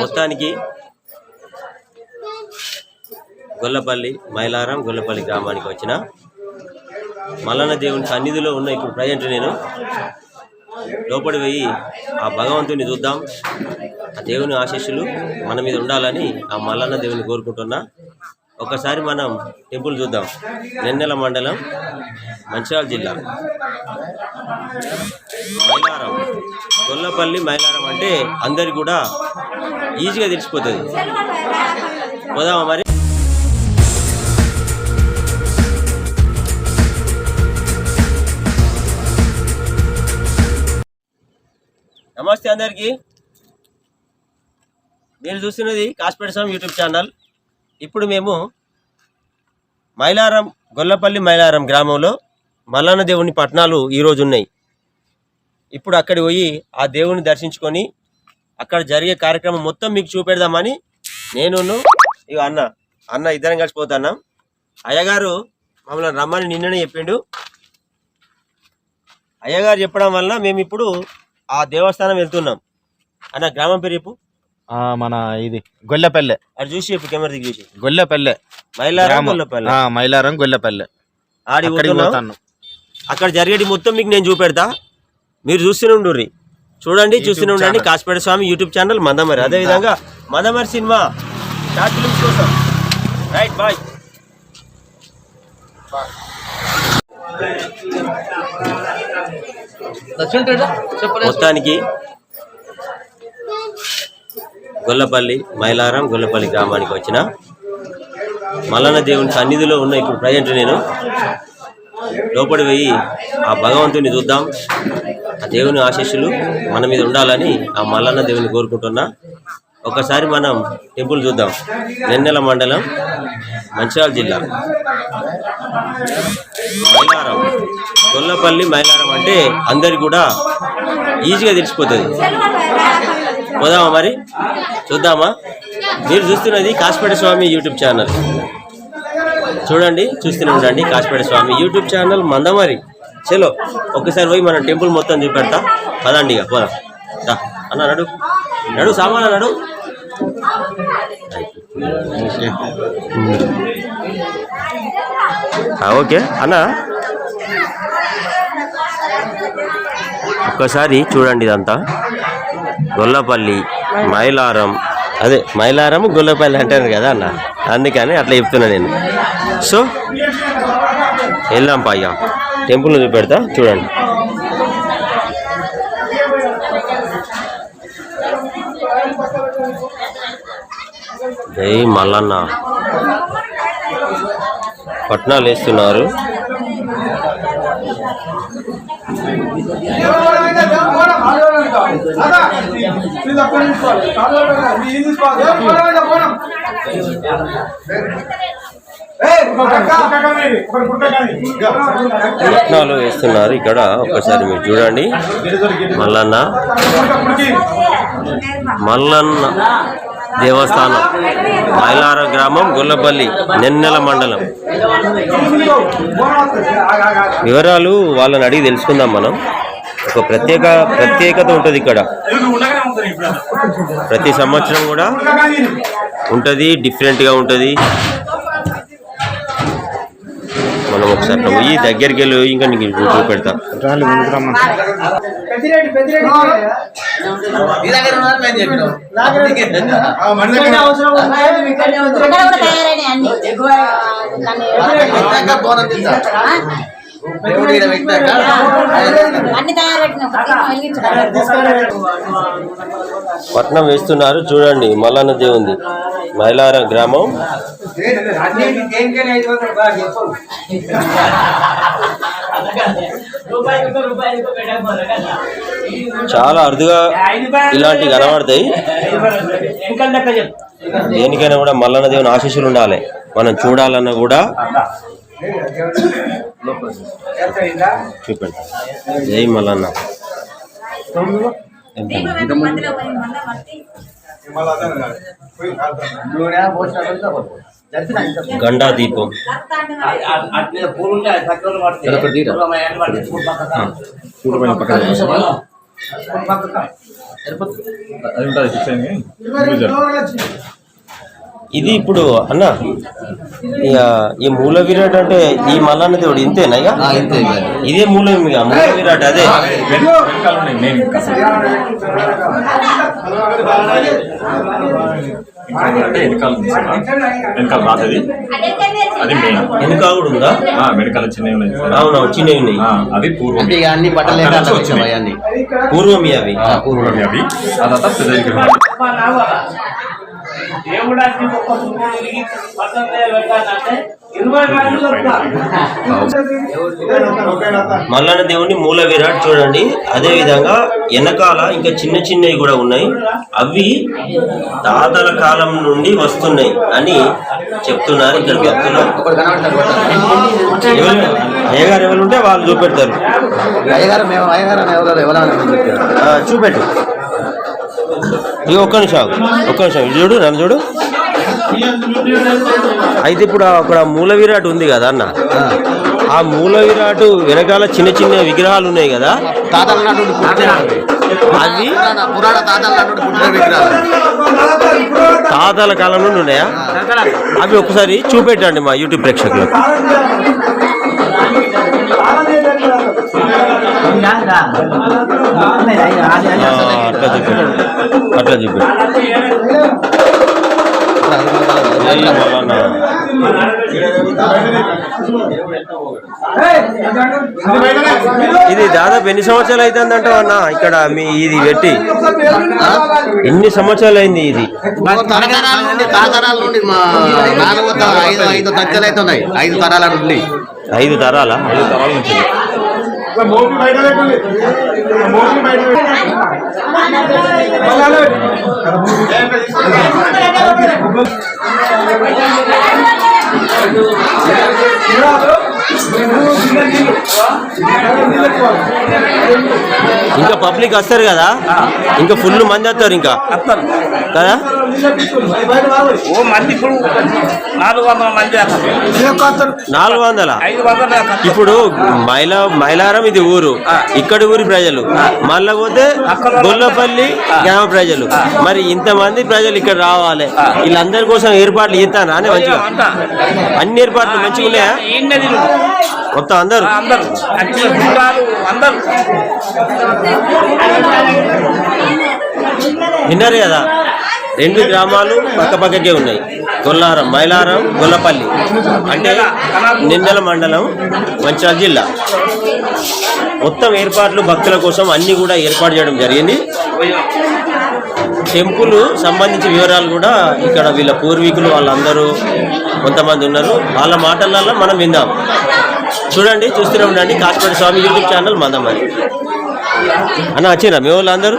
మొత్తానికి గొల్లపల్లి మైలారం గొల్లపల్లి గ్రామానికి వచ్చిన మల్లన్న దేవుని సన్నిధిలో ఉన్న ఇప్పుడు ప్రజెంట్ నేను. లోపలి పోయి ఆ భగవంతుని చూద్దాం. ఆ దేవుని ఆశీస్సులు మన మీద ఉండాలని ఆ మల్లన్న దేవుని కోరుకుంటున్నా. ఒకసారి మనం టెంపుల్ చూద్దాం. నెన్నెల మండలం మంచిర్యాల జిల్లా. మైలారం. గొల్లపల్లి మైలారం అంటే అందరికి కూడా ఈజీగా తెలిసిపోతుంది. పోదామా మరి? నమస్తే అందరికీ. మీరు చూస్తున్నది కాస్పేట స్వామి యూట్యూబ్ ఛానల్. ఇప్పుడు మేము మైలారం గొల్లపల్లి మైలారం గ్రామంలో మల్లన్న దేవుని పట్టణాలు ఈరోజు ఉన్నాయి. ఇప్పుడు అక్కడికి పోయి ఆ దేవుని దర్శించుకొని అక్కడ జరిగే కార్యక్రమం మొత్తం మీకు చూపెడదామని నేను ఇక అన్న అన్న ఇద్దరం కలిసిపోతున్నాం అయ్యగారు మమ్మల్ని రమ్మని నిన్ననే చెప్పిండు. అయ్యగారు చెప్పడం వలన మేము ఇప్పుడు ఆ దేవస్థానం వెళ్తున్నాం. అన్న గ్రామం పేరు మన ఇది గొల్లపల్లె. అది చూసి చెప్పు కెమెరా దిగి చూసి. గొల్లపల్లె. మైలారం గ్రామం. గొల్లపల్లి. ఆ, మైలారం గొల్లపల్లె. ఆడి అక్కడికి పోతున్నాం పోతాను. అక్కడ జరిగేది మొత్తం మీకు నేను చూపెడతా. మీరు చూస్తూనే ఉండుర్రి. చూడండి చూస్తూనే ఉండండి. Kasipeta Swamy YouTube channel Mandamarri. అదే విధంగా మందమరి సినిమా. షార్ట్ ఫిల్మ్స్ కోసం. రైట్ బాయ్ మొత్తానికి గొల్లపల్లి మైలారం గొల్లపల్లి గ్రామానికి వచ్చిన మల్లన్న దేవుని సన్నిధిలో ఉన్న ఇప్పుడు ప్రజెంట్ నేను. లోపలి పోయి ఆ భగవంతుని చూద్దాం ఆ దేవుని ఆశీస్సులు మన మీద ఉండాలని ఆ మల్లన్న దేవుని కోరుకుంటున్నా. ఒకసారి మనం టెంపుల్ చూద్దాం నెన్నెల మండలం మంచిర్యాల జిల్లా. మైలారం గొల్లపల్లి మైలారం అంటే అందరికి కూడా ఈజీగా తెలిసిపోతుంది. పోదామా మరి? చూద్దామా? మీరు చూస్తున్నది కాసిపేట స్వామి యూట్యూబ్ ఛానల్. చూడండి చూస్తూనే ఉండండి కాసిపేట స్వామి యూట్యూబ్ ఛానల్ మందమరి. చలో ఒక్కసారి పోయి మనం టెంపుల్ మొత్తం చూపెడతా. పదండి ఇక పోదాం. దా. అన్న నడు. నడు సామాన్ నడు. ఓకే అన్నా ఓకే. అన్న? ఒక్కసారి చూడండి ఇదంతా. గొల్లపల్లి మైలారం. అదే మైలారం గొల్లపల్లి అంటారు కదా అన్న? అందుకని అట్లా చెప్తున్నా నేను. సో వెళ్దాం పైగా టెంపుల్ని చూపెడతా చూడండి. జై మల్లన్న. పట్నాలు వేస్తున్నారు. పట్నాలు వేస్తున్నారు. ఇక్కడ ఒకసారి మీరు చూడండి. మల్లన్న. మల్లన్న దేవస్థానం. మైలార గ్రామం గొల్లపల్లి నెన్నెల మండలం. వివరాలు వాళ్ళని అడిగి తెలుసుకుందాం మనం. ఒక ప్రత్యేక ప్రత్యేకత ఉంటుంది ఇక్కడ. ప్రతి సంవత్సరం కూడా ఉంటుంది డిఫరెంట్గా ఉంటుంది. మనం ఒకసారి పోయి దగ్గరికి వెళ్ళి ఇంకా నీకు చూపెడతా అవసరం పట్నం వేస్తున్నారు చూడండి మల్లన్న దేవుంది. మైలార గ్రామం. చాలా అరుదుగా ఇలాంటివి కనబడతాయి. దేనికైనా కూడా మల్లన్న దేవుని ఆశీస్సులు ఉండాలి. మనం చూడాలన్నా కూడా చూపండి జై మల్లన్న. గండా దీపం. చూడమైన పక్కన ఉంటుంది ఇది ఇప్పుడు అన్న ఇక ఈ మూల విరాట్ అంటే ఈ మల్లన్న దేవుడు ఇంతేనా ఇంతే. ఇదే మూలం మూల విరాట్ అదే. వెనకాల అది మెయిన్ వెనుక కూడా ఉందా? వెనకాల చిన్నవి ఉన్నాయి. సార్. అవునవును చిన్నవి ఉన్నాయి. ఆ, అవి పూర్వం. అన్ని బట్టలు పూర్వం అవి. పూర్వం అవి. పెద్ద దేవుడానికి ఒక సుమోడికి పట్టణంలో పెట్టాలంటే ఇరవై మల్లన్న దేవుని మూల విరాట్ చూడండి. అదే విధంగా వెనకాల ఇంకా చిన్న చిన్నవి కూడా ఉన్నాయి. అవి తాతల కాలం నుండి వస్తున్నాయి అని చెప్తున్నారు ఇక్కడ. ఎవరు? అయ్యగారు ఎవరు ఉంటే వాళ్ళు చూపెడతారు. చూపెట్టు. ఇక ఒక్క నిమిషం. ఒక్క నిమిషం ఇటు చూడు నన్ను చూడు. అయితే ఇప్పుడు అక్కడ మూల విరాట్ ఉంది కదా అన్న? ఆ. మూల విరాట్ వెనకాల చిన్న చిన్న విగ్రహాలు ఉన్నాయి కదా? తాతల అవి? పురాణ- తాతల నాటి పుట్టిన విగ్రహాలు. తాతల కాలం నుండి ఉన్నాయా? అవి ఒకసారి చూపెట్టండి మా యూట్యూబ్ ప్రేక్షకులకు. అట్లా చూపెట్టు అట్లా మల్లన్న. ఇది దాదాపు ఎన్ని సంవత్సరాలు అవుతుందంట అన్న ఇక్కడ మీ ఇది పెట్టి. ఎన్ని సంవత్సరాలు అయింది ఇది? తరతరాల నుండి తాతరాల నుండి మా నాలుగో త- ఐదు ఐదు తగ్గలు అయితే ఉన్నాయి ఐదు తరాల నుండి. ఐదు తరాల? తరాల నుంచి మోడీ బయట పెట్టండి మోడీ బయట పెట్టండి ఇంకా పబ్లిక్ వస్తారు కదా? ఇంకా ఫుల్ మంది వస్తారు ఇంకా? కదా? ఓ మంది ఇప్పుడు నాలుగు వందల మంది నాలుగు వందల? ఇప్పుడు మైల మైలారం ఇది ఊరు. ఇక్కడి ఊరి ప్రజలు. మళ్ళా పోతే గొల్లపల్లి గ్రామ ప్రజలు. మరి ఇంతమంది ప్రజలు ఇక్కడ రావాలి. వీళ్ళందరి కోసం ఏర్పాట్లు చేస్తాను? అని మంచిగా. అన్ని ఏర్పాట్లు మంచిగా ఉన్నాయా మొత్తం అందరు? విన్నారు కదా? రెండు గ్రామాలు పక్క పక్కకే ఉన్నాయి. గొల్లారం మైలారం గొల్లపల్లి. అంటే నిందల మండలం మంచిర్యాల జిల్లా. మొత్తం ఏర్పాట్లు భక్తుల కోసం అన్ని కూడా ఏర్పాటు చేయడం జరిగింది. టెంపుల్ సంబంధించిన వివరాలు కూడా ఇక్కడ వీళ్ళ పూర్వీకులు వాళ్ళందరూ కొంతమంది ఉన్నారు. వాళ్ళ మాటలలో మనం విందాం. చూడండి చూస్తూనే ఉండండి. కాశ్మీర స్వామి యూట్యూబ్ ఛానల్ మందమని అన్న వచ్చిరా మీ వాళ్ళు అందరూ?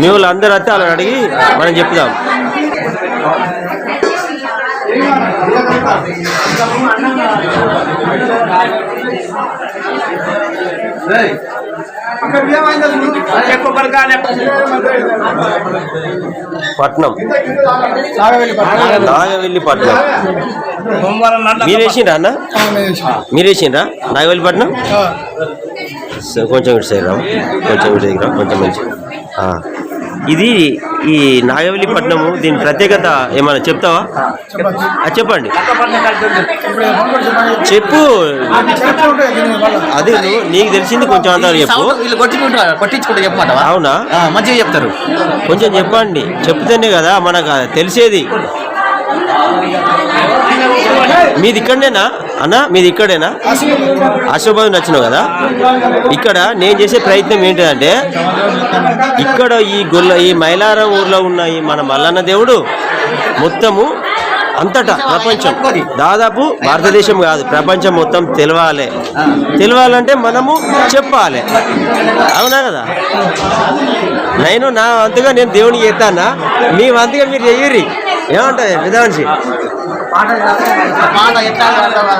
మీ వాళ్ళు అందరూ వస్తే వాళ్ళని అడిగి మనం చెప్దాం. కొబ్బరికాయ పట్నం. నాగవెల్లి పట్నం. మీరు వేసిండ్రా అన్న? మీరు వేసిండ్రా నాగవెల్లి పట్నం? సరే, కొంచెం ఇటు సైడ్ రావు కొంచెం ఇటు దగ్గర కొంచెం మంచి. ఆ. ఇది ఈ నాగవెల్లి పట్నము దీని ప్రత్యేకత ఏమైనా చెప్తావా? చెప్పండి. చెప్పు. అది నీకు తెలిసింది కొంచెం అంతా చెప్పు. కొట్టించుకుంటే చెప్పమంటావా? అవునా? మంచిగా చెప్తారు. కొంచెం చెప్పండి. చెప్తేనే కదా మనకు తెలిసేది. మీది ఇక్కడనేనా? అన్న మీది ఇక్కడేనా? ఆశీర్వాదం నచ్చినావు కదా? ఇక్కడ నేను చేసే ప్రయత్నం ఏంటంటే ఇక్కడ ఈ గొల్ల ఈ మైలారం ఊర్లో ఉన్న ఈ మన మల్లన్న దేవుడు మొత్తము అంతటా ప్రపంచం. దాదాపు భారతదేశం కాదు ప్రపంచం మొత్తం తెలవాలి. తెలవాలంటే మనము చెప్పాలి. అవునా కదా? నేను నా వంతుగా నేను దేవునికి చేస్తానా మీ వంతుగా మీరు చెయ్యరి ఏమంటుంది విధానిసి మాట ఎట్లా కదా?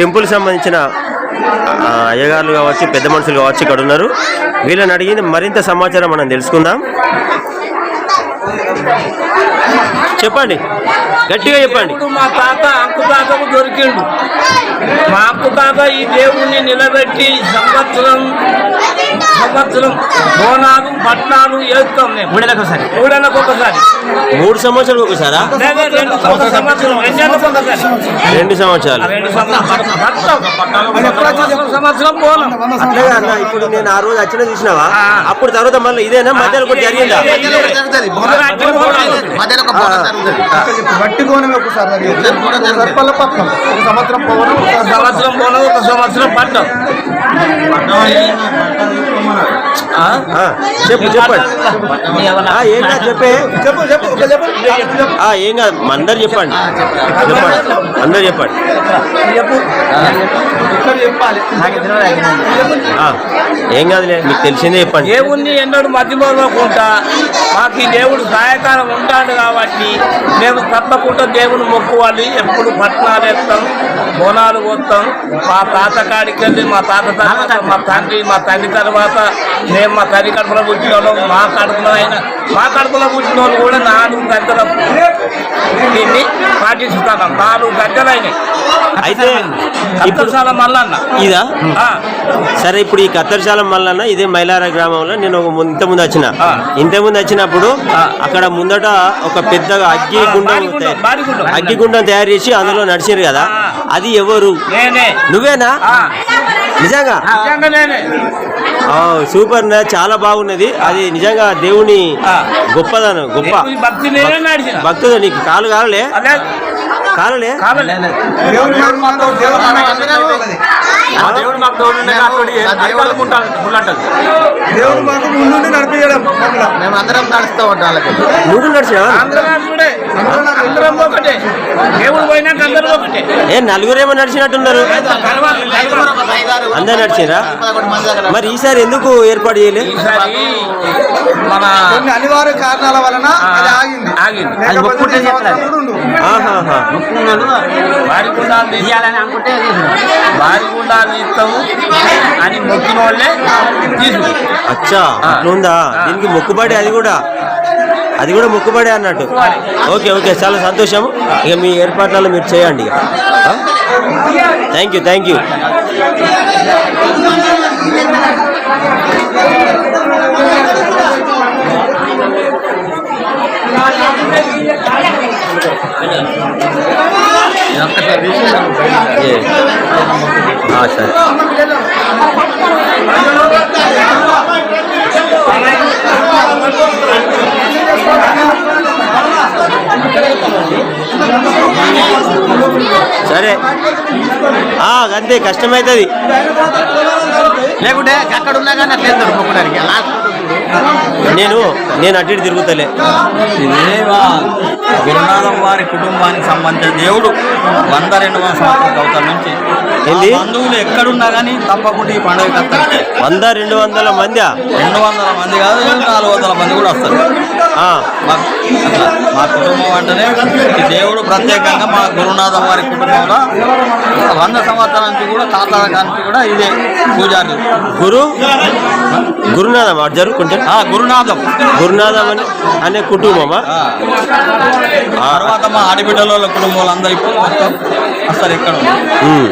టెంపుల్ సంబంధించిన అయ్యగారులు కావచ్చు పెద్ద మనుషులు కావచ్చు ఇక్కడ ఉన్నారు. వీళ్ళని అడిగింది మరింత సమాచారం మనం తెలుసుకుందాం. చెప్పండి. గట్టిగా చెప్పండి. మా తాత తాతకు దొరికిండు. మా అంకు తాత ఈ దేవుణ్ణి నిలబెట్టి సంవత్సరం సంవత్సరం బోనాలు పట్నాలు వేస్తాం మేము. మూడేళ్ళకి ఒకసారి. మూడేళ్ళకి ఒకసారి. మూడు సంవత్సరాలు ఒకసారా? రెండు సంవత్సరాలు సంవత్సరం. బోనం. ఇప్పుడు నేను ఆ రోజు వచ్చిన చూసినావా. అప్పుడు తర్వాత మళ్ళీ ఇదేనా? మధ్యలో ఒకటి జరిగిందా? మధ్యలో బోనం. ఒకసారి బోనం జరుగుతుంది. సర్పల్ల పక్కన ఒక సంవత్సరం పోవడం ఒక సంవత్సరం బోనం ఒక సంవత్సరం పట్నం ఆ, చెప్పు చెప్పండి. ఏం కాదు చెప్పే. చెప్పు చెప్పు ఒక చెప్పు. ఆ, ఏం కాదు అందరు చెప్పండి. చెప్పండి. అందరు చెప్పండి. ఏం కాదులే మీకు తెలిసిందే చెప్పండి. దేవుణ్ణి ఎన్నడూ మధ్యలోకుంటా మాకు ఈ దేవుడు సహాయకారం ఉంటాడు కాబట్టి మేము తప్పకుండా దేవుని మొక్కువాలి. ఎప్పుడు పట్నాలు ఎత్తాం బోనాలు పోతాం మా తాత కాడికి వెళ్ళి మా తాత తర్వాత మా తండ్రి మా తండ్రి తర్వాత మేము మా తల్లి కడుపులో పుట్టిన వాళ్ళం మా కడుపులో అయినా మా కడుపులో పుట్టిన వాళ్ళు కూడా నాలుగు గంటల దీన్ని పాటిస్తున్నాం నాలుగు గంటలు అయినాయి అయితే ఇప్పుడు ఇప్పుడు మల్లన్న. ఇదా? ఆ. సరే ఇప్పుడు ఈ కత్తర్శాల మల్లన్న ఇదే మైలార గ్రామంలో నేను ఒక ముందు- ఇంత ముందు వచ్చిన. ఆ. ఇంత ముందు వచ్చినప్పుడు. అక్కడ ముందట ఒక పెద్దగా అగ్గి గుండం. అగ్గి గుండం తయారు చేసి అందులో నడిచారు కదా. అది ఎవరు? నేనే. నువ్వేనా. నిజంగా? నిజంగా నేనే. ఆ, సూపర్ నా చాలా బాగున్నది. అది నిజంగా దేవుని. గొప్పదనం గొప్ప. భక్తుడు నీకు కాలు కాలలే? కాలలే? కావాలి దేవుడు మాకు దేవుడు దేవుడు. దేవుడు ముందుండి నడిపించడం మమ్మల్ని మేము అందరం నడుస్తూ ఉంటాం వాళ్ళకి. నువ్వు నడిచినా అందరం చూడే అందరం ఒకటే. దేవుడు పోయినాక అందరం ఒకటే. ఏ నలుగురేమో నడిచినట్టున్నారు. అందరు నడిచిరా? మరి ఈసారి ఎందుకు ఏర్పాటు చేయలే? ఈసారి మన కొన్ని అనివార్య కారణాల వలన ఆగింది. ఆగింది. కూడా తీయాలని అనుకుంటే వారి గుండాలు ఇస్తాము అని మొక్కిన వాళ్ళే అచ్చా అట్లుందా? దీనికి మొక్కుబడి అది కూడా. అది కూడా మొక్కుబడి అన్నట్టు. ఓకే ఓకే చాలా సంతోషం ఇక మీ ఏర్పాట్లలో మీరు చేయండి ఇక. థ్యాంక్ యూ థ్యాంక్ యూ సరే. సరే ఆ, అంతే కష్టమవుతుంది లేకుంటే అక్కడ ఉన్నా కానీ అట్లే దొరుకుకోవడానికి లాస్ట్. నేను నేను అటు ఇటు తిరుగుతలే. గురునాథం వారి కుటుంబానికి సంబంధించిన దేవుడు వంద రెండు వందల సంవత్సరాల అవతల నుంచి. బంధువులు ఎక్కడున్నా కానీ తప్పకుండా ఈ పండుగ వంద రెండు వందల మంది? రెండు వందల మంది కాదు నాలుగు వందల మంది కూడా వస్తారు. మా కుటుంబం అంటేనే దేవుడు ప్రత్యేకంగా మా గురునాథం వారి కుటుంబంలో వంద సంవత్సరాల నుంచి కూడా తాతాల నుంచి కూడా ఇదే పూజారులు గురు? గురునాథం అటు జరుగుకుంటే? ఆ, గురునాథం. గురునాథం అని అనే కుటుంబమా? ఆ. తర్వాత మా ఆడబిడ్డల కుటుంబాలు అందరు ఇప్పుడు మొత్తం ఇక్కడ ఉమ్.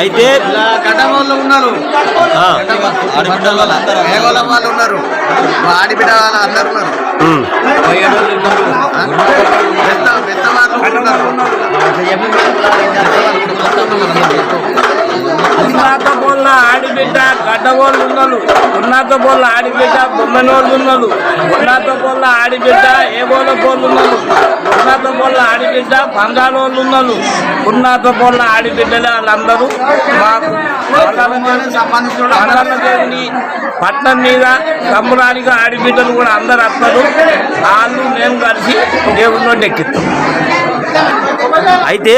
అయితే ఉన్నారు. వాళ్ళు ఉన్నారు. ఆడిబిడ్డ వాళ్ళు అందరు ఉన్నారు? పెద్ద వాళ్ళు ఉన్నత బోళ్ళ ఆడిబిడ్డ ఉన్నారు. ఉన్నత బోళ్ళ ఆడిబిడ్డ బొమ్మన వాళ్ళు ఉన్నారు. ఉన్నత బోళ్ళ ఆడిబిడ్డ ఏ బోళ్ళ బోళ్ళు ఉన్నారు. ఉన్నత ఆడిబిడ్డ బంగాళ వాళ్ళు ఉన్నారు ఉన్నత బోళ్ళ ఆడిబిడ్డలు వాళ్ళందరూ. మాకు దేవుని పట్నం మీద సంబరానికి ఆడిబిడ్డలు కూడా అందరు వస్తారు వాళ్ళు మేము కలిసి దేవుడిలో ఎక్కిస్తాం అయితే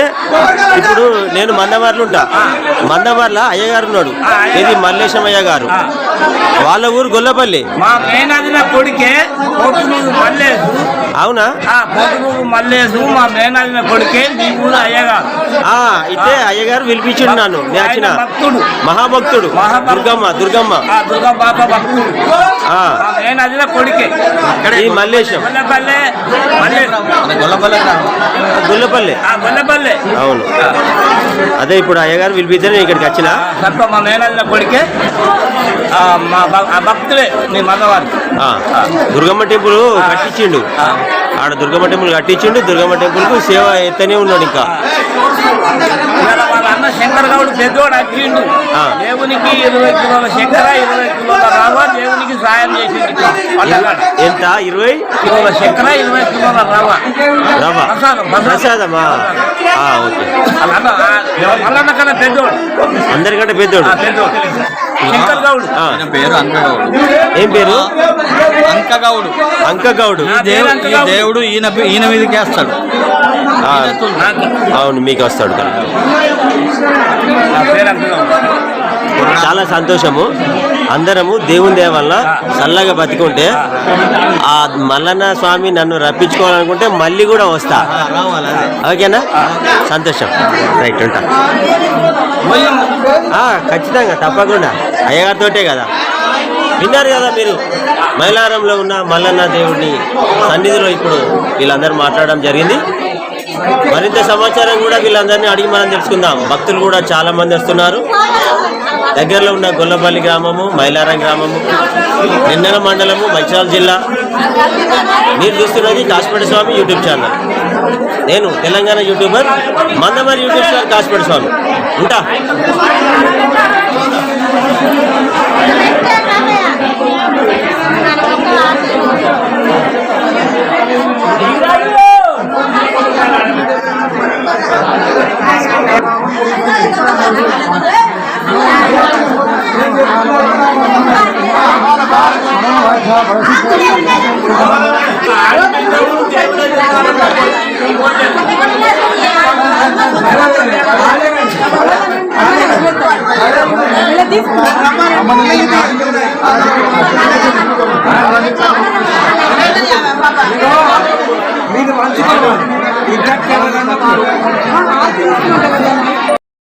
ఇప్పుడు నేను మందమార్లు ఉంటా. మందమార్ల అయ్యగారు ఉన్నాడు. ఇది మల్లేశం అయ్య గారు. వాళ్ళ ఊరు గొల్లపల్లి. మా మేనదిన కొడుకే పోతునూరు మల్లేసు అవునా? ఆ పోతునూరు మల్లేసు మా మేనదిన కొడుకే మీ ఊరు అయ్యగా ఆ అయితే అయ్యగారు పిలిపించిండు నన్ను నేను భక్తుడు. మహాభక్తుడు. దుర్గమ్మ దుర్గమ్మ. ఆ దుర్గా బాబా భక్తుడు. ఆ. మా మేనదిన కొడుకే. ఈ మల్లేశం. మన గొల్లపల్లి అవును. అదే ఇప్పుడు అయ్యగారు పిలిపిస్తే నేను ఇక్కడికి వచ్చిన. తప్ప మా మేనదిన కొడుకే. ఆ మా భక్- ఆ భక్తుడే నీ మగవారు. ఆ, దుర్గమ్మ టెంపుల్ కట్టించిండు. ఆడ దుర్గమ్మ టెంపుల్ కట్టించిండు. దుర్గమ్మ టెంపుల్కు సేవ ఎత్తనే ఉన్నాడు ఇంకా. అన్న శంకర్ గౌడ్ పెద్దోడు ఆ. దేవునికి ఇరవై కిలోల శంకర ఇరవై కిలోల దేవునికి సాయం చేసిండు పండగాడు ఎంత? ఇరవై? కిలోల శంకర ఇరవై కిలోల ప్రసాదమా? ఓకే. అందరికంటే పెద్దోడు. పేరు అంకగౌడు. ఏం పేరు? అంకగౌడు. అంకగౌడు. ఈ దేవుడు ఈయన ఈయన మీదకి వేస్తాడు. ఆ, అవును మీకు వస్తాడు చాలా సంతోషము. అందరము దేవుని దయ వల్ల చల్లగా బతికుంటే ఆ మల్లన్న స్వామి నన్ను రప్పించుకోవాలనుకుంటే మళ్ళీ కూడా వస్తా. ఓకేనా? సంతోషం. రైట్ ఉంటా. ఖచ్చితంగా తప్పకుండా. అయ్యగారితోటే కదా. విన్నారు కదా మీరు? మైలారంలో ఉన్న మల్లన్న దేవుడిని సన్నిధిలో ఇప్పుడు వీళ్ళందరూ మాట్లాడడం జరిగింది. మరింత సమాచారం కూడా వీళ్ళందరినీ అడిగి మనం తెలుసుకుందాం. భక్తులు కూడా చాలా మంది వస్తున్నారు. దగ్గరలో ఉన్న గొల్లపల్లి గ్రామము మైలారం గ్రామము నిన్నెల మండలము మంచిర్యాల జిల్లా. మీరు చూస్తున్నది కాశపేట స్వామి యూట్యూబ్ ఛానల్. నేను Telangana YouTuber Mandamarri YouTube channel Kasipeta Swamy. ఉంటా.